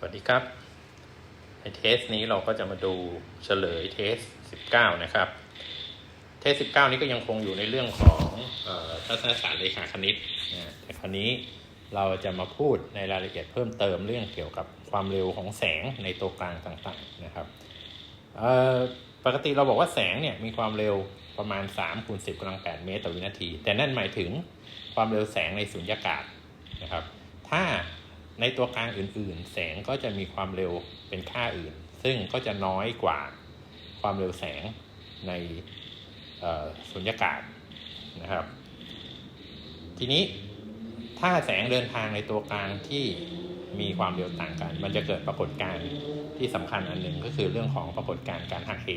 สวัสดีครับ ในเทสนี้เราก็จะมาดูเฉลยเทส 19 นะครับ เทส 19 นี้ก็ยังคงอยู่ในเรื่องของออทัศนศาสตร์เลขาคณิตนะแต่คราวนี้เราจะมาพูดในรายละเอียดเพิ่มเติมเรื่องเกี่ยวกับความเร็วของแสงในตัวกลางต่างๆนะครับปกติเราบอกว่าแสงเนี่ยมีความเร็วประมาณ3คูณ10กำลัง8เมตรต่อวินาที แต่นั่นหมายถึงความเร็วแสงในสุญญากาศนะครับ ถ้า ในตัวกลางอื่นๆ แสงก็จะมีความเร็วเป็นค่าอื่น ซึ่งก็จะน้อยกว่าความเร็วแสงในสุญญากาศนะครับ ทีนี้ถ้าแสงเดินทางในตัวกลางที่มีความเร็วต่างกัน มันจะเกิดปรากฏการณ์ที่สำคัญอันหนึ่งก็คือเรื่องของปรากฏการณ์การหักเห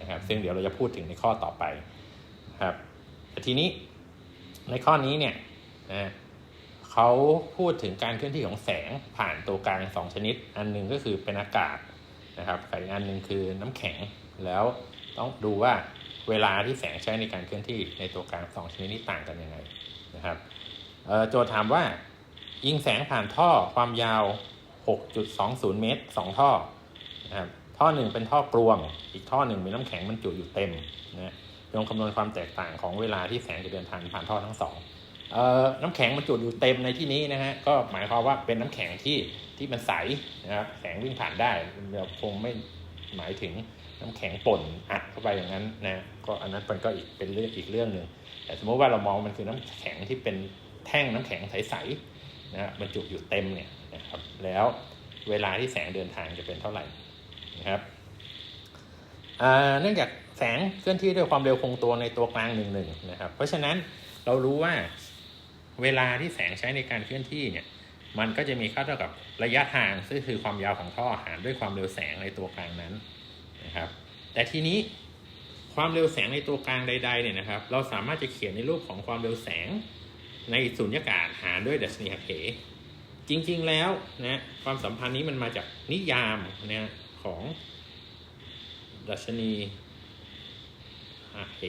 นะครับ ซึ่งเดี๋ยวเราจะพูดถึงในข้อต่อไปนะครับแต่ทีนี้ในข้อนี้เนี่ยนะ เขาพูดถึงการเคลื่อนที่ของแสงผ่านตัวกลางสองชนิด อันหนึ่งก็คือเป็นอากาศนะครับกับอีกอันหนึ่งคือน้ำแข็งแล้วต้องดูว่าเวลาที่แสงใช้ในการเคลื่อนที่ในตัวกลางสองชนิดนี้ต่างกันยังไงนะครับโจทย์ถามว่า ยิงแสงผ่านท่อความยาว 6.20 เมตร 2 ท่อนะครับท่อหนึ่งเป็นท่อกลวง อีกท่อหนึ่งมีน้ำแข็งบรรจุอยู่เต็มนะจงคำนวณความแตกต่างของเวลาที่แสงจะเดินทางผ่านท่อทั้งสอง น้ำแข็งบรรจุอยู่เต็มในที่นี้นะฮะก็หมายความว่าเป็นน้ำแข็งที่ที่มันใสนะครับแสงวิ่งผ่านได้เราคงไม่หมายถึงน้ำแข็งป่นอัดเข้าไปอย่างนั้นนะก็อันนั้นมันก็อีกเป็นเรื่องอีกเรื่องหนึ่งแต่สมมติว่าเรามองมันคือน้ำแข็งที่เป็นแท่งน้ำแข็งใสๆนะฮะบรรจุอยู่เต็มเนี่ยนะครับแล้วเวลาที่แสงเดินทางจะเป็นเท่าไหร่นะครับเนื่องจากแสงเคลื่อนที่ด้วยความเร็วคงตัวในตัวกลางหนึ่งหนึ่งนะครับ เพราะฉะนั้นเรารู้ว่า เวลาที่แสงใช้ในการเคลื่อนที่เนี่ย มันก็จะมีค่าเท่ากับระยะทางซึ่งคือความยาวของท่อหารด้วยความเร็วแสงในตัวกลางนั้นนะครับ แต่ทีนี้ความเร็วแสงในตัวกลางใดๆเนี่ยนะครับ เราสามารถจะเขียนในรูปของความเร็วแสงในสุญญากาศหารด้วยดัชนีหักเหจริงๆแล้วนะความสัมพันธ์นี้มันมาจากนิยามนะของดัชนีหักเห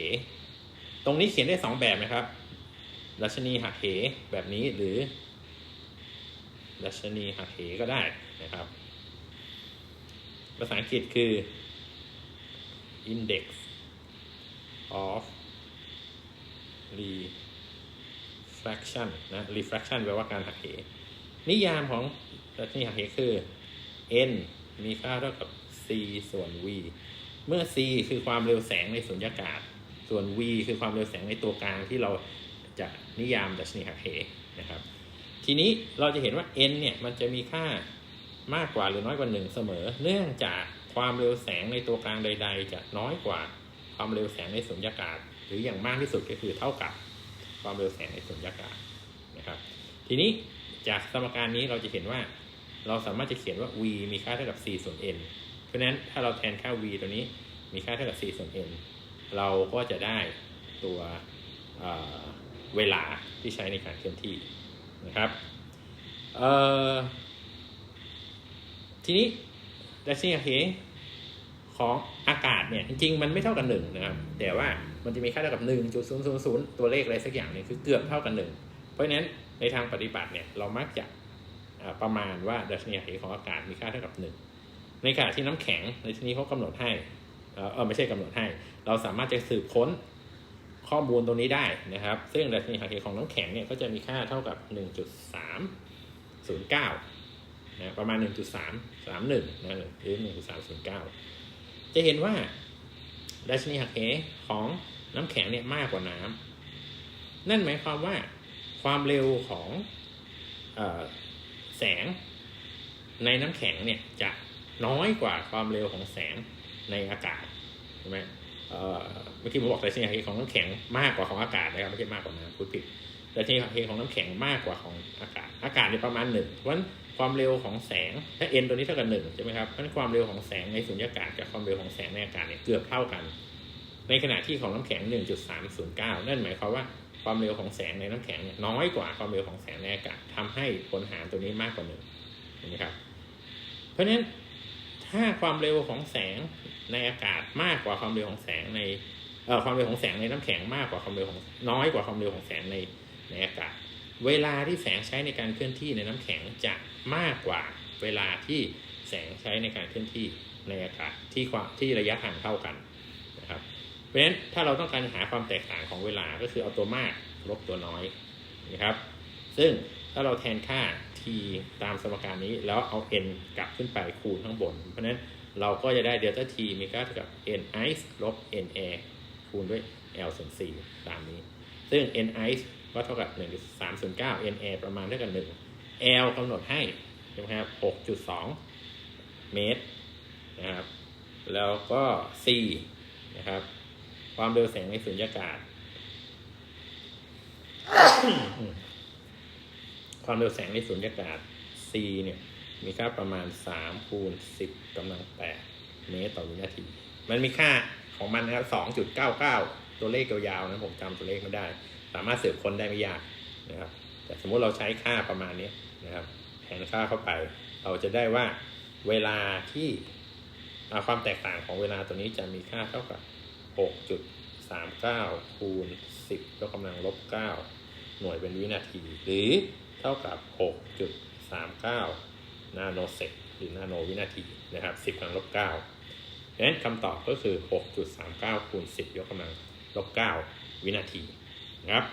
ตรงนี้เขียนได้สองแบบนะครับ ดัชนีหักเหแบบนี้หรือดัชนีหักเหก็ได้นะครับ ภาษาอังกฤษคือ index of refraction นะ refraction แปลว่าการหักเห นิยามของดัชนีหักเหคือ n มีค่าเท่ากับ c ส่วน v เมื่อ c คือความเร็วแสงในสุญญากาศ ส่วน v คือความเร็วแสงในตัวกลางที่เรา จะนิยามดัชนีหักเหนะครับ ทีนี้เราจะเห็นว่า n เนี่ยมันจะมีค่ามากกว่าหรือน้อยกว่า 1 เสมอ เนื่องจากความเร็วแสงในตัวกลางใด ๆ จะน้อยกว่าความเร็วแสงในสุญญากาศ หรืออย่างมากที่สุดก็คือเท่ากับความเร็วแสงในสุญญากาศนะครับ ทีนี้จากสมการนี้เราจะเห็นว่า เราสามารถจะเขียนว่า v มีค่าเท่ากับ c ส่วน n เพราะฉะนั้นถ้าเราแทนค่า v ตัวนี้มีค่าเท่ากับ c ส่วน n เราก็จะได้ตัว เวลาที่ใช้ในการเคลื่อนที่นะครับทีนี้ดัชนีเหของอากาศเนี่ยจริงๆ มันไม่เท่ากันหนึ่งนะครับ แต่ว่ามันจะมีค่าเท่ากับ1 0 0 0ตัวเลขอะไรสักอย่างเนี่ยคือเกือบเท่ากันหนึ่งเพราะฉะนั้นในทางปฏิบัติเนี่ยเรามักจะประมาณว่าดัชนีเหของอากาศมีค่าเท่ากับหนึ่งในขณะที่น้ำแข็งในที่นี้เขากำหนดให้เออไม่ใช่กำหนดให้ เราสามารถจะสืบค้น ข้อมูลตรงนี้ได้นะครับ ซึ่งดัชนีเหของน้ำแข็งเนี่ยก็จะมีค่าเท่ากับ 1.309นะประมาณ 1.331นะหรือ1.309 จะเห็นว่าดัชนีหักเหของน้ำแข็งเนี่ยมากกว่าน้ำนั่นหมายความว่าความเร็วของอแสงในน้ำแข็งเนี่ยจะน้อยกว่าความเร็วของแสงในอากาศใช่ไหม เมื่อกี้ผมบอกดัชนีหักเหของน้ำแข็งมากกว่าของอากาศนะครับไม่ใช่มากกว่าน้ำพูดผิดดัชนีหักเหของน้ำแข็งมากกว่าของอากาศ อากาศเนี่ยประมาณหนึ่งเพราะฉะนั้นความเร็วของแสงถ้า n ตัวนี้เท่ากับหนึ่งใช่ไหมครับเพราะฉะนั้นความเร็วของแสงในสุญญากาศกับความเร็วของแสงในอากาศเนี่ยเกือบเท่ากัน ในขณะที่ของน้ำแข็ง 1.309 นั่นหมายความว่าความเร็วของแสงในน้ำแข็งเนี่ยน้อยกว่าความเร็วของแสงในอากาศทำให้ผลหารตัวนี้มากกว่าหนึ่งเห็นไหมครับ เพราะฉะนั้น ถ้าความเร็วของแสงในอากาศมากกว่าความเร็วของแสงในเอ่อความเร็วของแสงในน้ำแข็งมากกว่าความเร็วของน้อยกว่าความเร็วของแสงในในอากาศ เวลาที่แสงใช้ในการเคลื่อนที่ในน้ำแข็งจะมากกว่าเวลาที่แสงใช้ในการเคลื่อนที่ในอากาศที่ความที่ระยะห่างเท่ากันนะครับเพราะฉะนั้นถ้าเราต้องการหาความแตกต่างของเวลาก็คือเอาตัวมากลบตัวน้อยนะครับ ซึ่งถ้าเราแทนค่า t ตามสมการนี้แล้วเอา n กลับขึ้นไปคูณข้างบน เพราะนั้นเราก็จะได้เดลต้า t มีค่าเท่ากับ n ice ลบ n air คูณด้วย l ส่วน4ตามนี้ ซึ่ง n ice ก็เท่ากับ 1.309 n air ประมาณเท่ากับ 1 l กำหนดให้ใช่ไหมครับ 6.2 เมตรนะครับ แล้วก็ c นะครับ ความเร็วแสงในสุญญากาศ ความเร็วแสงในสุญญากาศ c เนี่ยมีค่าประมาณ 3 คูณ 10กำลัง 8 เมตรต่อวินาที มันมีค่าของมันนะครับ2.99 ตัวเลขยาวๆนะผมจำตัวเลขไม่ได้ สามารถสืบค้นได้ไม่ยากนะครับ แต่สมมุติเราใช้ค่าประมาณนี้นะครับแทนค่าเข้าไป เราจะได้ว่าเวลาที่ความแตกต่างของเวลาตัวนี้จะมีค่าเท่ากับ 6.39 คูณ 10ยกกำลังลบ 9 หน่วยเป็นวินาที หรือ เท่ากับ 6.39 นาโนเซกหรือนาโนวินาทีนะครับ 10กำลังลบ9ดังนั้นคำตอบก็คือ 6.39 คูณ 10 ยกกำลังลบ 9 วินาทีนะครับ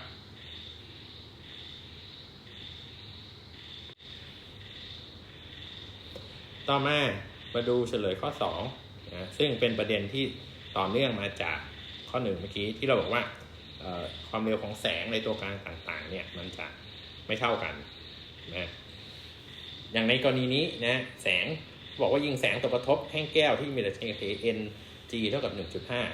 ต่อมามาดูเฉลยข้อ2นะซึ่งเป็นประเด็นที่ต่อเนื่องมาจากข้อหนึ่งเมื่อกี้ที่เราบอกว่าความเร็วของแสงในตัวกลางต่างๆเนี่ยมันจะ ไม่เท่ากันนะอย่างในกรณีนี้นะแสงบอกว่ายิงแสงตกกระทบแท่งแก้วที่มีดัชนีเค n g เท่ากับ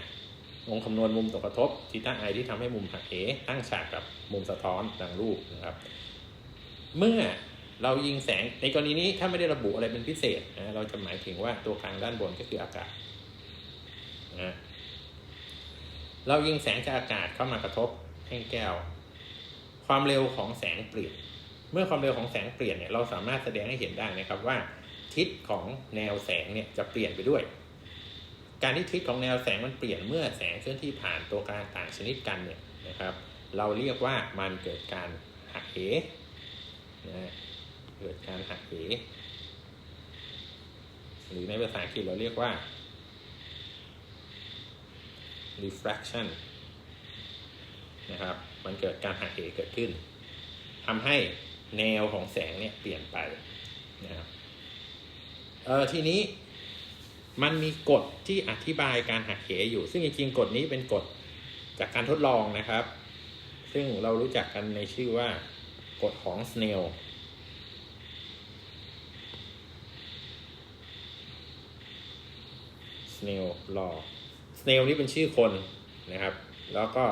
1.5ลงคำนวณมุมตกกระทบทีต้าไอที่ทำให้มุมหักเหตั้งฉากกับมุมสะท้อนดังรูปนะครับ เมื่อเรายิงแสงในกรณีนี้ถ้าไม่ได้ระบุอะไรเป็นพิเศษนะเราจะหมายถึงว่าตัวกลางด้านบนก็คืออากาศนะเรายิงแสงจากอากาศเข้ามากระทบแท่งแก้ว ความเร็วของแสงเปลี่ยน เมื่อความเร็วของแสงเปลี่ยนเนี่ยเราสามารถแสดงให้เห็นได้นะครับว่า ทิศของแนวแสงเนี่ยจะเปลี่ยนไปด้วย การที่ทิศของแนวแสงมันเปลี่ยนเมื่อแสงเคลื่อนที่ผ่านตัวกลางต่างชนิดกันเนี่ยนะครับ เราเรียกว่ามันเกิดการหักเหนะเกิดการหักเหหรือในภาษาอังกฤษเราเรียกว่า refraction นะครับ มันเกิดการหักเหเกิดขึ้นทำให้แนวของแสงเนี่ยเปลี่ยนไปนะครับเออทีนี้มันมีกฎที่อธิบายการหักเหอยู่ ซึ่งจริงๆกฎนี้เป็นกฎจากการทดลองนะครับ ซึ่งเรารู้จักกันในชื่อว่ากฎของ Snell Snell law Snell นี่เป็นชื่อคนนะครับ แล้วก็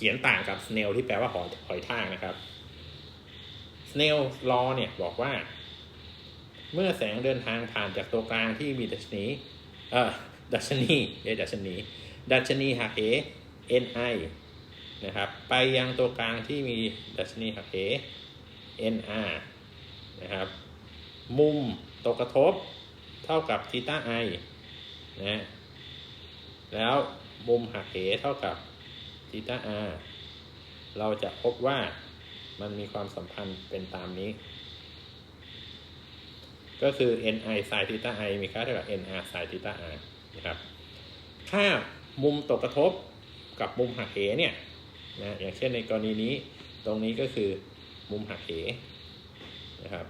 เขียนต่างกับ Snell ที่แปลว่าหอยหอยทากนะครับ Snell law เนี่ยบอกว่า เมื่อแสงเดินทางผ่านจากตัวกลางที่มีดัชนีเอ่อดัชนีเรียกดัชนี ดัชนีหักเห ni นะครับ ไปยังตัวกลางที่มีดัชนีหักเห nr นะครับ มุมตกกระทบเท่ากับทีต้า i นะแล้วมุมหักเหเท่ากับ ทีต้าเราจะพบว่ามันมีความสัมพันธ์เป็นตามนี้ ก็คือ ni sin ทีต้า i มีค่าเท่ากับ nr sin ทีต้า r นะครับถ้ามุมตกกระทบกับมุมหักเหเนี่ยนะอย่างเช่นในกรณีนี้ตรงนี้ก็คือมุมหักเหนะครับ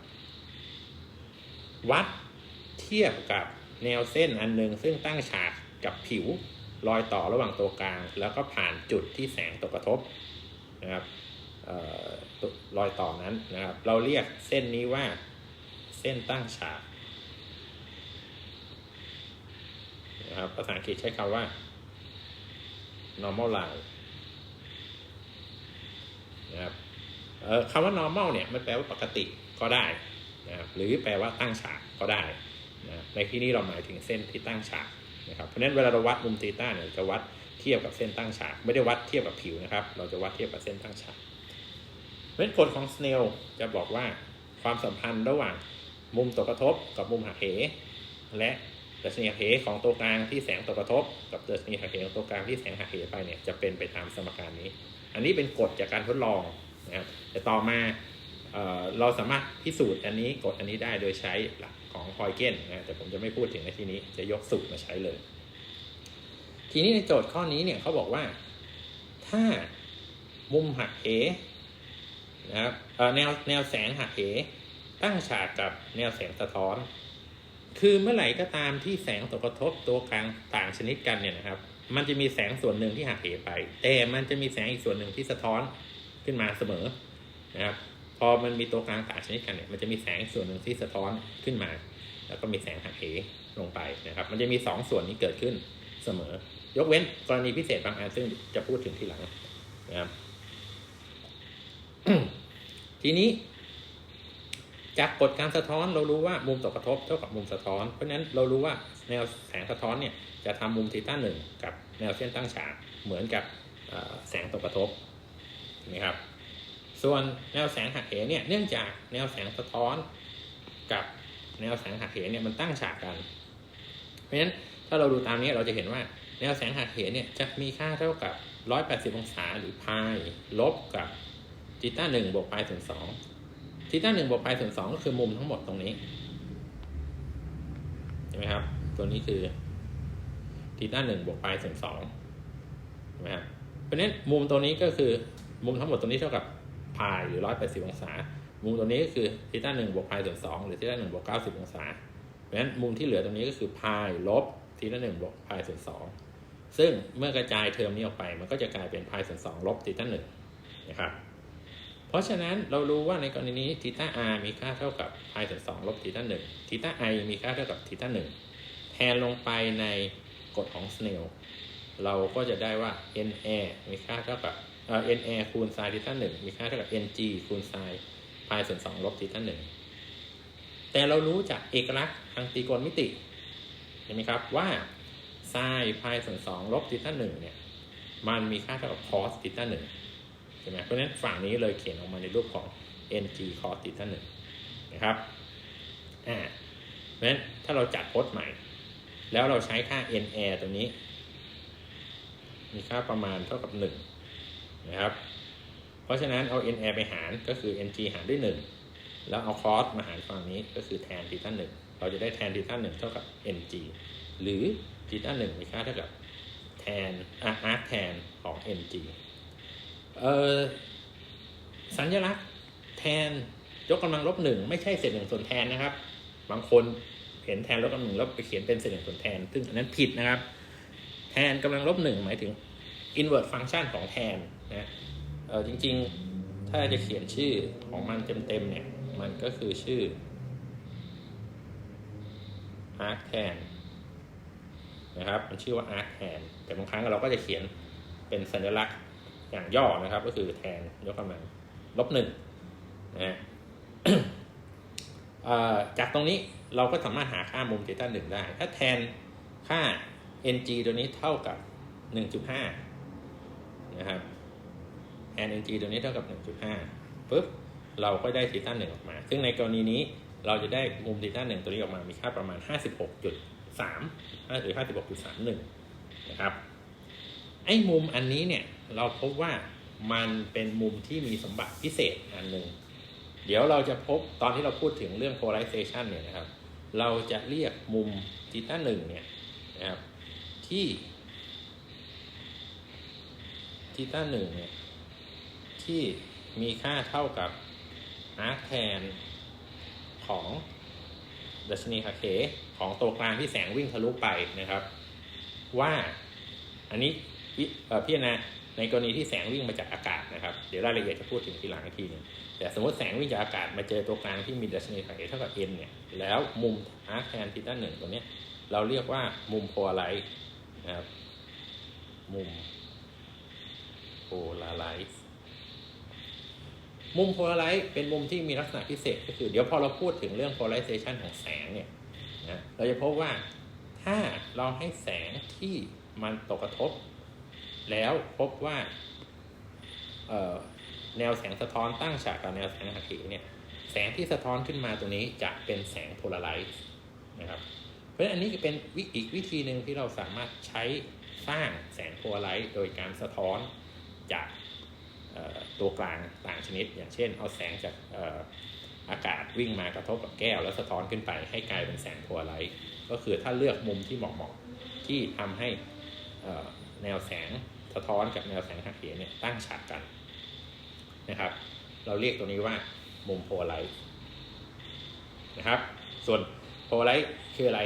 วัดเทียบกับแนวเส้นอันหนึ่งซึ่งตั้งฉากกับผิว รอยต่อระหว่างตัวกลาง แล้วก็ผ่านจุดที่แสงตกกระทบนะครับออรอยต่อนั้นนะครับ เราเรียกเส้นนี้ว่าเส้นตั้งฉากนะครับภาษาอังกฤษใช้คำว่า normal line นะครับออคำว่า normal เนี่ยมันแปลว่าปกติก็ได้นะครับหรือแปลว่าตั้งฉากก็ได้นะในที่นี้เราหมายถึงเส้นที่ตั้งฉาก นะครับเพราะฉะนั้นเวลาเราวัดมุมตีต้าเนี่ยจะวัดเทียบกับเส้นตั้งฉาก ไม่ได้วัดเทียบกับผิวนะครับ เราจะวัดเทียบกับเส้นตั้งฉากเพราะฉะนั้นกฎของสเนลจะบอกว่าความสัมพันธ์ระหว่างมุมตกกระทบกับมุมหักเห และดัชนีหักเหของตัวกลางที่แสงตกกระทบ กับดัชนีหักเหของตัวกลางที่แสงหักเหไปเนี่ยจะเป็นไปตามสมการนี้ อันนี้เป็นกฎจากการทดลองนะครับแต่ต่อมา เเราสามารถพิสูจน์อันนี้กฎอันนี้ได้โดยใช้หลักของพอยเกนนะแต่ผมจะไม่พูดถึงในที่นี้จะยกสูตรมาใช้เลย ทีนี้ในโจทย์ข้อนี้เนี่ยเขาบอกว่า ถ้ามุมหักเหนะครับแนวแนวแสงหักเหตั้งฉากกับแนวแสงสะท้อน คือเมื่อไหร่ก็ตามที่แสงตกกระทบตัวกลางต่างชนิดกันเนี่ยนะครับ มันจะมีแสงส่วนหนึ่งที่หักเหไป แต่มันจะมีแสงอีกส่วนหนึ่งที่สะท้อนขึ้นมาเสมอนะครับ พอมันมีตัวกลางต่างชนิดกันเนี่ยมันจะมีแสงส่วนหนึ่งที่สะท้อนขึ้นมา แล้วก็มีแสงหักเหลงไปนะครับ มันจะมีสองส่วนนี้เกิดขึ้นเสมอ ยกเว้นกรณีพิเศษบางอันซึ่งจะพูดถึงทีหลังนะครับทีนี้ จากกฎการสะท้อนเรารู้ว่ามุมตกกระทบเท่ากับมุมสะท้อน เพราะฉะนั้นเรารู้ว่าแนวแสงสะท้อนเนี่ยจะทำมุมทีต้าหนึ่งกับแนวเส้นตั้งฉากเหมือนกับแสงตกกระทบนะครับ ส่วนแนวแสงหักเหเนี่ยเนื่องจากแนวแสงสะท้อนกับแนวแสงหักเหเนี่ยมันตั้งฉากกัน เพราะฉะนั้นถ้าเราดูตามนี้เราจะเห็นว่าแนวแสงหักเหเนี่ยจะมีค่าเท่ากับ 180 องศาหรือพายลบกับทีต้าหนึ่งบวกพายส่วนสองทีต้าหนึ่งบวกพายส่วนสองก็คือมุมทั้งหมดตรงนี้เห็นไหมครับ ตัวนี้คือทีต้าหนึ่งบวกพายส่วนสองเห็นไหมครับเพราะฉะนั้นมุมตัวนี้ก็คือมุมทั้งหมดตัวนี้เท่ากับ พายหรือร้อยแปดสิบองศา มุมตัวนี้ก็คือทีต้าหนึ่งบวกพายส่วนสองหรือทีต้าหนึ่งบวกเก้าสิบองศา เพราะฉะนั้นมุมที่เหลือตรงนี้ก็คือพายลบทีต้าหนึ่งบวกพายส่วนสองซึ่งเมื่อกระจายเทอมนี้ออกไป มันก็จะกลายเป็นพายส่วนสองลบทีต้าหนึ่งนะครับ เพราะฉะนั้นเรารู้ว่าในกรณีนี้ทีต้า r มีค่าเท่ากับพายส่วนสองลบทีต้าหนึ่งทีต้า i มีค่าเท่ากับทีต้าหนึ่งแทนลงไปในกฎของสเนลเราก็จะได้ว่า n a มีค่าเท่ากับ เอ่อ n a คูณไซน์ทีต้าหนึ่งมีค่าเท่ากับ n g คูณไซน์พายส่วนสองลบทีต้าหนึ่งแต่เรารู้จากเอกลักษณ์ทางตรีโกณมิติเห็นไหมครับว่าไซน์พายส่วนสองลบทีต้าหนึ่งเนี่ยมันมีค่าเท่ากับ cos ทีต้าหนึ่งใช่ไหมเพราะฉะนั้นฝั่งนี้เลยเขียนออกมาในรูปของ ng cos ตีท่าหนึ่งนะครับอ่าเพราะฉะนั้นถ้าเราจัดพจน์ใหม่ แล้วเราใช้ค่า n a ตัวนี้ มีค่าประมาณเท่ากับห นะครับ เพราะฉะนั้นเอา n air ไปหารก็คือ ng หารด้วยหนึ่งแล้วเอา cos มาหารฝั่งนี้ก็คือแทนทีท่าหนึ่งเราจะได้แทนทีท่าหนึ่งเท่ากับ ng หรือทีท่าหนึ่งมีค่าเท่ากับแทนอะ arc แทนของ ng เอ่อสัญลักษณ์แทนยกกำลังลบหนึ่งไม่ใช่เศษหนึ่งส่วนแทนนะครับ บางคนเห็นแทนลบกำลังหนึ่งแล้วไปเขียนเป็นเศษหนึ่งส่วนแทน ซึ่งอันนั้นผิดนะครับ แทนกำลังลบหนึ่งหมายถึง inverse function ของแทน นะเออจริงๆถ้าจะเขียนชื่อของมันเต็มๆเนี่ย มันก็คือชื่อ arc แทนนะครับมันชื่อว่า arc แทนแต่บางครั้งเราก็จะเขียนเป็นสัญลักษณ์อย่างย่อนะครับ ก็คือแทนยกกำลังลบหนึ่งนะจากตรงนี้เราก็สามารถหาค่ามุมเทต้าหนึ่งได้ ถ้าแทนค่า ng ตัวนี้เท่ากับ 1.5 นะครับ แทน ng ตัวนี้เท่ากับ 1.5ปุ๊บเราก็ได้ทีต้าหนึ่งออกมา ซึ่งในกรณีนี้เราจะได้มุมทีต้าหนึ่งตัวนี้ออกมามีค่าประมาณ 56.3หรือ56.31 นะครับ ไอ้มุมอันนี้เนี่ยเราพบว่ามันเป็นมุมที่มีสมบัติพิเศษอันหนึ่ง เดี๋ยวเราจะพบตอนที่เราพูดถึงเรื่อง polarization เนี่ยนะครับ เราจะเรียกมุมทีต้าหนึ่งเนี่ยนะครับที่ทีต้าหนึ่งเนี่ย ที่มีค่าเท่ากับ arc tan ของดัชนีหักเหของตัวกลางที่แสงวิ่งทะลุไปนะครับ ว่าอันนี้พิเอ่อพิจารณาในกรณีที่แสงวิ่งมาจากอากาศนะครับ เดี๋ยวรายละเอียดจะพูดถึงทีหลังอีกทีหนึงแต่สมมติแสงวิ่งจากอากาศมาเจอตัวกลางที่มีดัชนีไขเท่ากับ n เนี่ยแล้วมุมอาร์คแทนทีต้าหนึ่งตัวเนี้ยเราเรียกว่ามุมโพลาไรซ์นะครับมุมโพลาไรซ์ มุมโพลาไรซ์เป็นมุมที่มีลักษณะพิเศษก็คือเดี๋ยวพอเราพูดถึงเรื่อง polarization ของแสงเนี่ยนะเราจะพบว่าถ้าเราให้แสงที่มันตกกระทบ แล้วพบว่าแนวแสงสะท้อนตั้งฉากกับแนวแสงหักเหเนี่ยแสงที่สะท้อนขึ้นมาตรงนี้จะเป็นแสงโพลาไรซ์นะครับเพราะฉะนั้นอันนี้เป็นวิอีกวิธีหนึ่งที่เราสามารถใช้สร้างแสงโพลาไรซ์โดยการสะท้อนจาก ตัวกลางต่างชนิด อย่างเช่น เอาแสงจากอากาศวิ่งมากระทบกับแก้ว แล้วสะท้อนขึ้นไปให้กลายเป็นแสงโพลาไรต์ก็คือถ้าเลือกมุมที่เหมาะๆที่ทำให้แนวแสงสะท้อนกับแนวแสงหักเหเนี่ยตั้งฉากกันนะครับ เราเรียกตัวนี้ว่ามุมโพลาไรต์นะครับ ส่วนโพลาไรต์คืออะไร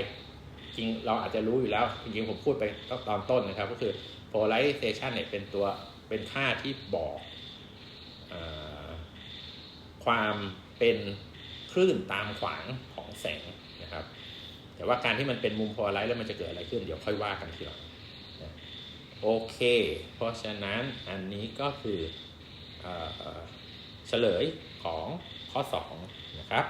จริงเราอาจจะรู้อยู่แล้วจริงๆผมพูดไปตอนต้นนะครับ ก็คือ polarization เนี่ยเป็นตัวเป็นค่าที่บอก ความเป็นคลื่นตามขวางของแสงนะครับ แต่ว่าการที่มันเป็นมุมโพลาไรซ์แล้วมันจะเกิดอะไรขึ้นเดี๋ยวค่อยว่ากันทีหลังโอเค เพราะฉะนั้นอันนี้ก็คือเออเฉลยของข้อ 2 นะครับ